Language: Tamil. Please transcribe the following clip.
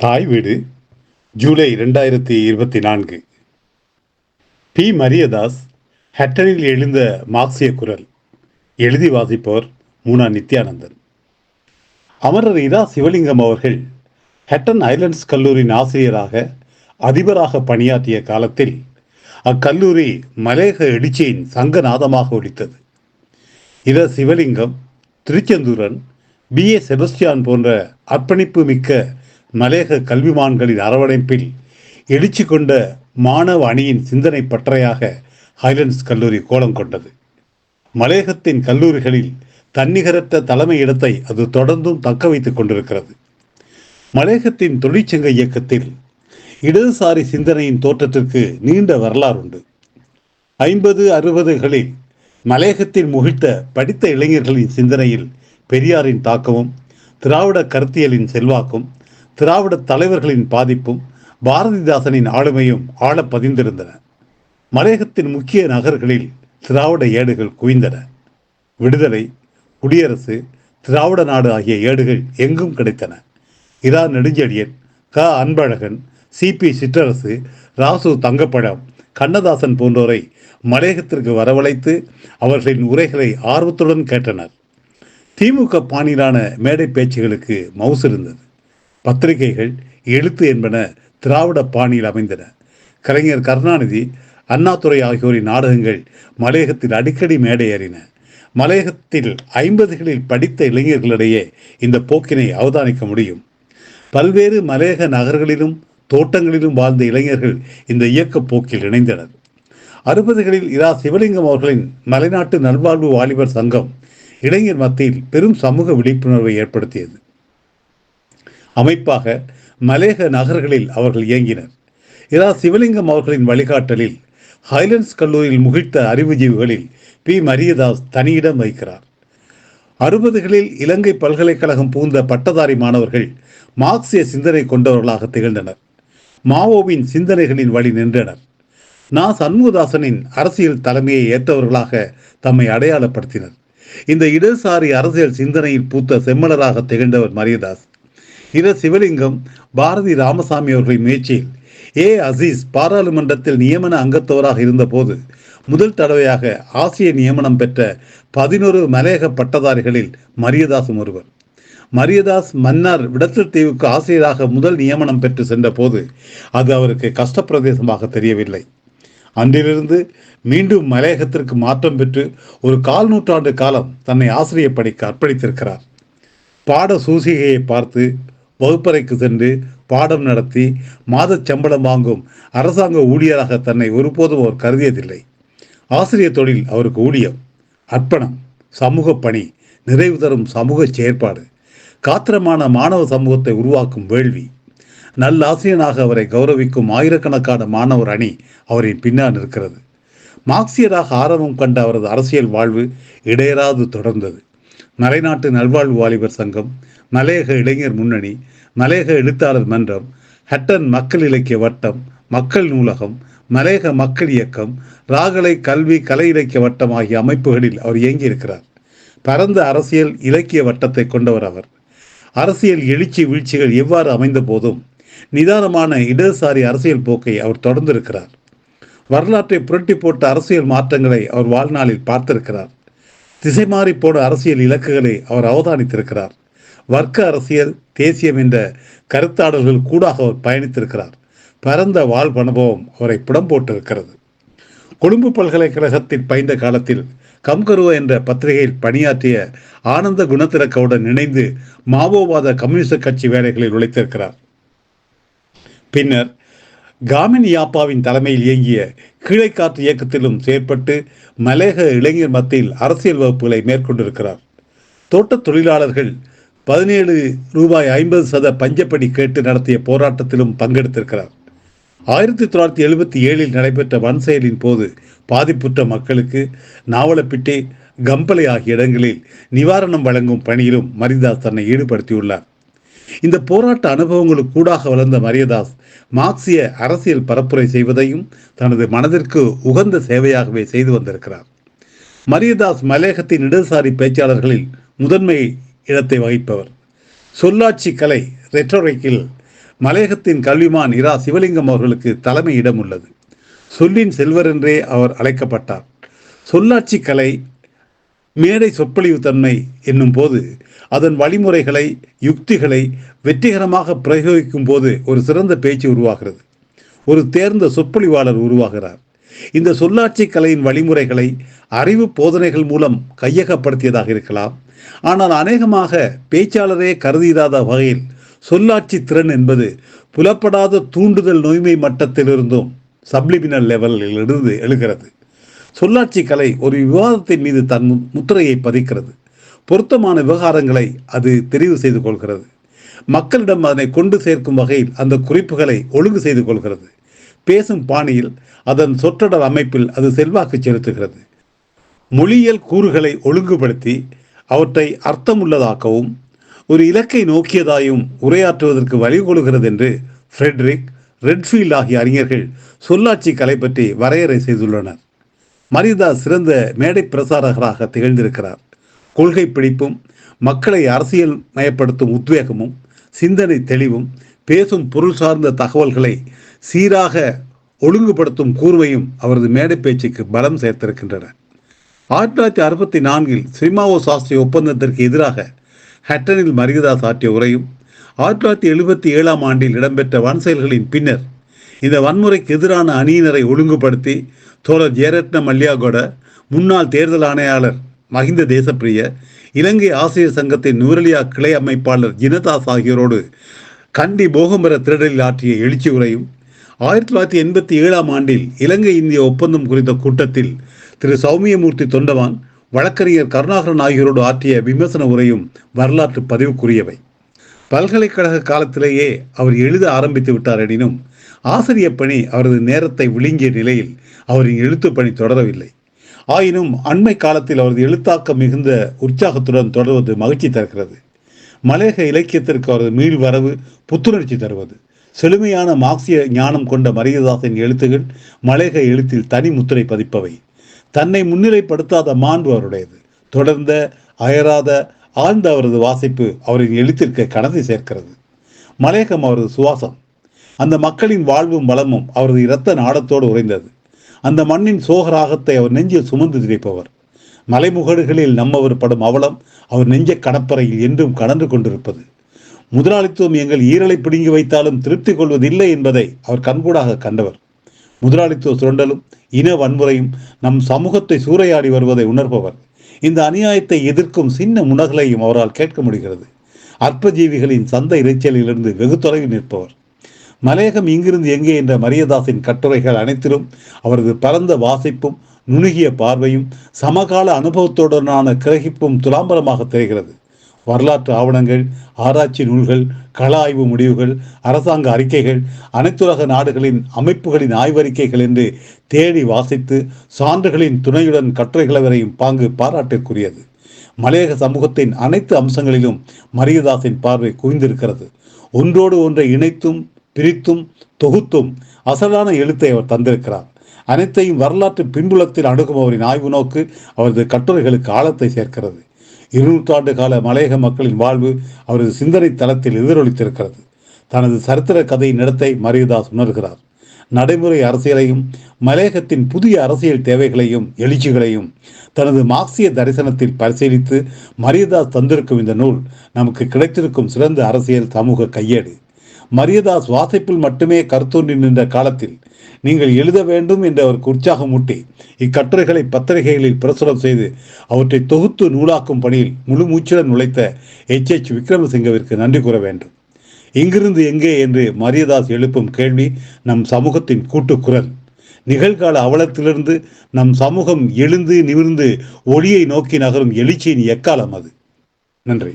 தாய் வீடு ஜூலை ரெண்டாயிரத்தி இருபத்தி நான்கு. பி. மரியதாஸ் ஹட்டனில் எழுந்த மார்க்சிய குரல். எழுதி வாசிப்பவர் மூனா நித்யானந்தன். அமரர் இரா சிவலிங்கம் அவர்கள் ஹட்டன் ஐலண்ட்ஸ் கல்லூரியின் ஆசிரியராக அதிபராக பணியாற்றிய காலத்தில் அக்கல்லூரி மலேக எழுச்சியின் சங்கநாதமாக ஒலித்தது. Ira Sivalingam Thiruchendooran P. A. Sebastian போன்ற அர்ப்பணிப்பு மிக்க மலேக கல்விமான்களின் அரவணைப்பில் எழுச்சி கொண்ட மாணவ அணியின் சிந்தனை பற்றையாக ஹைலண்ட்ஸ் கல்லூரி கோலம் கொண்டது. மலேகத்தின் கல்லூரிகளில் தன்னிகரற்ற தலைமை இடத்தை அது தொடர்ந்தும் தக்க வைத்துக் கொண்டிருக்கிறது. மலேகத்தின் தொழிற்சங்க இயக்கத்தில் இடதுசாரி சிந்தனையின் தோற்றத்திற்கு நீண்ட வரலாறு உண்டு ஐம்பது அறுபதுகளில் மலேகத்தில் முகிழ்த்த படித்த இளைஞர்களின் சிந்தனையில் பெரியாரின் தாக்கமும் திராவிட கருத்தியலின் செல்வாக்கும் திராவிட தலைவர்களின் பாதிப்பும் பாரதிதாசனின் ஆளுமையும் ஆழ பதிந்திருந்தன. மலையகத்தின் முக்கிய நகர்களில் திராவிட ஏடுகள் குவிந்தன. விடுதலை குடியரசு திராவிட நாடு ஆகிய ஏடுகள் எங்கும் கிடைத்தன. இரா நெடுஞ்செழியன் க. அன்பழகன் சிபி சிற்றரசு ராசு தங்கப்பழம் கண்ணதாசன் போன்றோரை மலையகத்திற்கு வரவழைத்து அவர்களின் உரைகளை ஆர்வத்துடன் கேட்டனர். திமுக பாணியிலான மேடை பேச்சுகளுக்கு மவுசு இருந்தது பத்திரிகைகள் எழுத்து என்பன திராவிட பாணியில் அமைந்தன. கலைஞர் கருணாநிதி அண்ணாதுரை ஆகியோரின் நாடகங்கள் மலையகத்தில் அடிக்கடி மேடை ஏறின. மலையகத்தில் ஐம்பதுகளில் படித்த இளைஞர்களிடையே இந்த போக்கினை அவதானிக்க முடியும். பல்வேறு மலையக நகர்களிலும் தோட்டங்களிலும் வாழ்ந்த இளைஞர்கள் இந்த இயக்க போக்கில் இணைந்தனர். அறுபதுகளில் இரா. சிவலிங்கம் அவர்களின் மலைநாட்டு நல்வாழ்வு வாலிபர் சங்கம் இளைஞர் மத்தியில் பெரும் சமூக விழிப்புணர்வை ஏற்படுத்தியது. அமைப்பாக மலேக நகர்களில் அவர்கள் இயங்கினர். இரா சிவலிங்கம் அவர்களின் வழிகாட்டலில் ஹைலண்ட்ஸ் கல்லூரியில் முகிழ்த்த அறிவுஜீவிகளில் பி. மரியதாஸ் தனியிடம் வைக்கிறார் அறுபதுகளில் இலங்கை பல்கலைக்கழகம் பூந்த பட்டதாரி மாணவர்கள் மார்க்சிய சிந்தனை கொண்டவர்களாக திகழ்ந்தனர். மாவோவின் சிந்தனைகளின் வழி நின்றனர். நா. சண்முகதாசனின் அரசியல் தலைமையை ஏற்றவர்களாக தம்மை அடையாளப்படுத்தினர். இந்த இடதுசாரி அரசியல் சிந்தனையில் பூத்த செம்மலராக திகழ்ந்தவர் மரியதாஸ். இர சிவலிங்கம் பாரதி ராமசாமி அவர்களின் முயற்சியில். ஏ. அசீஸ் பாராளுமன்றத்தில் நியமன அங்கத்தவராக இருந்தபோது முதல் தடவையாக ஆசிய நியமனம் பெற்ற பதினொரு மலையக பட்டதாரிகளில் மரியதாசும் ஒருவர். மரியதாஸ் மன்னார் விடத்தல் தீவுக்கு ஆசிரியராக முதல் நியமனம் பெற்று சென்ற போது அது அவருக்கு கஷ்டப்பிரதேசமாக தெரியவில்லை. அன்றிலிருந்து மீண்டும் மலையகத்திற்கு மாற்றம் பெற்று ஒரு கால் நூற்றாண்டு காலம் தன்னை ஆசிரியர் படிக்க அர்ப்பணித்திருக்கிறார். பாட சூசிகையை பார்த்து வகுப்பறைக்கு சென்று பாடம் நடத்தி மாதச் சம்பளம் வாங்கும் அரசாங்க ஊழியராக தன்னை ஒருபோதும் அவர் கருதியதில்லை. ஆசிரியர் தொழில் அவருக்கு ஊழியம் அர்ப்பணம் சமூக பணி நிறைவு தரும் சமூக செயற்பாடு காத்திரமான மாணவ சமூகத்தை உருவாக்கும் வேள்வி. நல்லாசிரியனாக அவரை கௌரவிக்கும் ஆயிரக்கணக்கான மாணவர் அணி அவரின் பின்னால் இருக்கிறது மார்க்சியராக ஆரம்பம் கண்ட அவரது அரசியல் வாழ்வு இடையராது தொடர்ந்தது. மலைநாட்டு நல்வாழ்வு வாலிபர் சங்கம் மலையக இளைஞர் முன்னணி மலையக எழுத்தாளர் மன்றம் ஹட்டன் மக்கள் இலக்கிய வட்டம் மக்கள் நூலகம் மலையக மக்கள் இயக்கம் ராகலை கல்வி கலை இலக்கிய வட்டம் ஆகிய அமைப்புகளில் அவர் இயங்கியிருக்கிறார். பரந்த அரசியல் இலக்கிய வட்டத்தை கொண்டவர் அவர். அரசியல் எழுச்சி வீழ்ச்சிகள் எவ்வாறு அமைந்த போதும் நிதானமான இடதுசாரி அரசியல் போக்கை அவர் தொடர்ந்திருக்கிறார். வரலாற்றை புரட்டி போட்ட அரசியல் மாற்றங்களை அவர் வாழ்நாளில் பார்த்திருக்கிறார். திசை மாறி போன அரசியல் இலக்குகளை அவர் அவதானித்திருக்கிறார். வர்க்க அரசியல் தேசியம் என்ற கருத்தாடல்கள் கூடாக அவர் பயணித்திருக்கிறார். பரந்த வாழ்வு அனுபவம் அவரை புடம் போட்டிருக்கிறது. கொழும்பு பல்கலைக்கழகத்தில் பயின்ற காலத்தில் கம்கருவ என்ற பத்திரிகையில் பணியாற்றிய ஆனந்த குணத்திறக்கவுடன் இணைந்து மாவோவாத கம்யூனிஸ்ட் கட்சி வேலைகளில் உழைத்திருக்கிறார். பின்னர் காமின் யாப்பாவின் தலைமையில் இயங்கிய கீழைக்காற்று இயக்கத்திலும் செயற்பட்டு மலேக இளைஞர் மத்தியில் அரசியல் வகுப்புகளை மேற்கொண்டிருக்கிறார். தோட்டத் தொழிலாளர்கள் பதினேழு ரூபாய் ஐம்பது சத பஞ்சப்படி கேட்டு நடத்திய போராட்டத்திலும் பங்கெடுத்திருக்கிறார். ஆயிரத்தி தொள்ளாயிரத்தி எழுபத்தி ஏழில் நடைபெற்ற வன் செயலின் போது பாதிப்புற்ற மக்களுக்கு நாவலப்பிட்டி கம்பளை ஆகிய இடங்களில் நிவாரணம் வழங்கும் பணியிலும் மரிதாஸ் தன்னை ஈடுபடுத்தியுள்ளார். இந்த போராட்ட அனுபவங்களுக்கு கூடாக வளர்ந்த மரியதாஸ் மார்க்சிய அரசியல் பரப்புரை செய்வதையும் தனது மனதிற்கு உகந்த சேவையாகவே செய்து வந்திருக்கிறார். மரியதாஸ் மலையகத்தின் இடதுசாரி பேச்சாளர்களில் முதன்மை இடத்தை வகிப்பவர். சொல்லாட்சி கலை ரெட்டோரிக்கில் மலையகத்தின் கல்விமான் இரா சிவலிங்கம் அவர்களுக்கு தலைமை இடம் உள்ளது சொல்லின் செல்வர் என்றே அவர் அழைக்கப்பட்டார். சொல்லாட்சி கலை மேடை சொற்பொழிவு தன்மை என்னும் போது அதன் வழிமுறைகளை யுக்திகளை வெற்றிகரமாக பிரயோகிக்கும் போது ஒரு சிறந்த பேச்சு உருவாகிறது. ஒரு தேர்ந்த சொற்பொழிவாளர் உருவாகிறார். இந்த சொல்லாட்சி கலையின் வழிமுறைகளை அறிவு போதனைகள் மூலம் கையகப்படுத்தியதாக இருக்கலாம். ஆனால் அநேகமாக பேச்சாளரே கருதிடாத வகையில் சொல்லாட்சி திறன் என்பது புலப்படாத தூண்டுதல் நோய்மை மட்டத்திலிருந்தும் சப்ளிமினல் லெவலில் இருந்து எழுகிறது. சொல்லாட்சி கலை ஒரு விவாதத்தின் மீது தன் முத்திரையை பதிக்கிறது. பொருத்தமான விவகாரங்களை அது தெரிவு செய்து கொள்கிறது. மக்களிடம் அதனை கொண்டு சேர்க்கும் வகையில் அந்த குறிப்புகளை ஒழுங்கு செய்து கொள்கிறது. பேசும் பாணியில் அதன் சொற்றொடர் அமைப்பில் அது செல்வாக்கு செலுத்துகிறது. மொழியியல் கூறுகளை ஒழுங்குபடுத்தி அவற்றை அர்த்தமுள்ளதாக்கவும் ஒரு இலக்கை நோக்கியதாயும் உரையாற்றுவதற்கு வழிகொள்கிறது என்று ஃப்ரெட்ரிக் ரெட்ஃபீல்ட் ஆகிய அறிஞர்கள் சொல்லாட்சி கலை பற்றி வரையறை செய்துள்ளனர். மரிதாஸ் சிறந்த மேடை பிரசாரகராக திகழ்ந்திருக்கிறார். கொள்கை பிடிப்பும் மக்களை அரசியல் மயப்படுத்தும் உத்வேகமும் சிந்தனை தெளிவும் பேசும் பொருள் சார்ந்த தகவல்களை சீராக ஒழுங்குபடுத்தும் கூர்மையும் அவரது மேடை பேச்சுக்கு பலம் சேர்த்திருக்கின்றன. ஆயிரத்தி தொள்ளாயிரத்தி அறுபத்தி நான்கில் சிமாவோ சாஸ்திரி ஒப்பந்தத்திற்கு எதிராக ஹட்டனில் மரிகதாஸ் ஆற்றிய உரையும் ஆயிரத்தி தொள்ளாயிரத்தி எழுபத்தி ஏழாம் ஆண்டில் இடம்பெற்ற வன்செயல்களின் பின்னர் இந்த வன்முறைக்கு எதிரான அணியினரை ஒழுங்குபடுத்தி தோழர் ஜெயரத்ன மல்லியாகோட முன்னாள் தேர்தல் ஆணையாளர் மஹிந்த தேசப்பிரிய இலங்கை ஆசிரியர் சங்கத்தின் நூரலியா கிளை அமைப்பாளர் ஜினதாஸ் ஆகியோரோடு கண்டி போகம்பர திரடலில் ஆற்றிய எழுச்சி உரையும் ஆயிரத்தி தொள்ளாயிரத்தி எண்பத்தி ஏழாம் ஆண்டில் இலங்கை இந்திய ஒப்பந்தம் குறித்த கூட்டத்தில் திரு சௌமியமூர்த்தி தொண்டவான் வழக்கறிஞர் கருணாகரன் ஆகியோரோடு ஆற்றிய விமர்சன உரையும் வரலாற்று பதிவுக்குரியவை. பல்கலைக்கழக காலத்திலேயே அவர் எழுத ஆரம்பித்து விட்டார் எனினும் ஆசிரியர் பணி அவரது நேரத்தை விழுங்கிய நிலையில் அவரின் எழுத்து பணி தொடரவில்லை. ஆயினும் அண்மை காலத்தில் அவரது எழுத்தாக்கம் மிகுந்த உற்சாகத்துடன் தொடர்வது மகிழ்ச்சி தருகிறது. மலையக இலக்கியத்திற்கு அவரது மீள் வரவு புத்துணர்ச்சி தருவது. செழுமையான மார்க்சிய ஞானம் கொண்ட மரியதாசின் எழுத்துகள் மலையக எழுத்தில் தனி முத்திரை பதிப்பவை. தன்னை முன்னிலைப்படுத்தாத மாண்பு அவருடையது. தொடர்ந்த அயராத ஆழ்ந்த அவரது வாசிப்பு அவரின் எழுத்திற்கு கடந்து சேர்க்கிறது. மலையகம் அவரது சுவாசம். அந்த மக்களின் வாழ்வும் வளமும் அவரது இரத்த நாடத்தோடு உறைந்தது. அந்த மண்ணின் சோகராகத்தை அவர் நெஞ்சில் சுமந்து திரைப்பவர். மலைமுகடுகளில் நம்மவர் படும் அவலம் அவர் நெஞ்ச கடப்பறையில் என்றும் கடந்து கொண்டிருப்பது. முதலாளித்துவம் எங்கள் ஈரலை பிடுங்கி வைத்தாலும் திருப்தி கொள்வதில்லை என்பதை அவர் கண்கூடாக கண்டவர். முதலாளித்துவ சுரண்டலும் இன வன்முறையும் நம் சமூகத்தை சூறையாடி வருவதை உணர்பவர். இந்த அநியாயத்தை எதிர்க்கும் சின்ன முனகலையும் அவரால் கேட்க முடிகிறது. அற்பஜீவிகளின் சந்த இறைச்சலிலிருந்து வெகு தொலைவில் நிற்பவர். மலையகம் இங்கிருந்து எங்கே என்ற மரியதாசின் கட்டுரைகள் அனைத்திலும் அவரது பரந்த வாசிப்பும் நுணுகிய பார்வையும் சமகால அனுபவத்துடனான கிரகிப்பும் துலாம்பரமாக தெரிகிறது. வரலாற்று ஆவணங்கள் ஆராய்ச்சி நூல்கள் கள ஆய்வு முடிவுகள் அரசாங்க அறிக்கைகள் அனைத்துலக நாடுகளின் அமைப்புகளின் ஆய்வறிக்கைகள் என்று தேடி வாசித்து சான்றுகளின் துணையுடன் கட்டுரைகளவரையும் பாங்கு பாராட்டிற்குரியது மலையக சமூகத்தின் அனைத்து அம்சங்களிலும் மரியதாசின் பார்வை குவிந்திருக்கிறது. ஒன்றோடு ஒன்றை இணைத்தும் பிரித்தும் தொகுத்தும் அசலான எழுத்தை அவர் தந்திருக்கிறார். அனைத்தையும் வரலாற்று பின்புலத்தில் அணுகும் அவரின் ஆய்வு நோக்கு அவரது கட்டுரைகளுக்கு ஆழத்தை சேர்க்கிறது. இருநூற்றாண்டு கால மலையக மக்களின் வாழ்வு அவரது சிந்தனை தளத்தில் எதிரொலித்திருக்கிறது. தனது சரித்திர கதை நடத்தை மரியதாஸ் உணர்கிறார். நடைமுறை அரசியலையும் மலையகத்தின் புதிய அரசியல் தேவைகளையும் எழுச்சிகளையும் தனது மார்க்சிய தரிசனத்தில் பரிசீலித்து மரியதாஸ் தந்திருக்கும் இந்த நூல் நமக்கு கிடைத்திருக்கும் சிறந்த அரசியல் சமூக கையேடு. மரியதாஸ் வாசிப்பில் மட்டுமே கருத்தொன்றி நின்ற காலத்தில் நீங்கள் எழுத வேண்டும் என்று அவருக்கு உற்சாகமூட்டி இக்கட்டுரைகளை பத்திரிகைகளில் பிரசுரம் செய்து அவற்றை தொகுத்து நூலாக்கும் பணியில் முழு மூச்சுடன் நுழைத்த எச். எச். விக்ரமசிங்கவிற்கு நன்றி கூற வேண்டும். இங்கிருந்து எங்கே என்று மரியதாஸ் எழுப்பும் கேள்வி நம் சமூகத்தின் கூட்டுக்குரல். நிகழ்கால அவலத்திலிருந்து நம் சமூகம் எழுந்து நிமிர்ந்து ஒளியை நோக்கி நகரும் எழுச்சியின் எக்காலம் அது? நன்றி.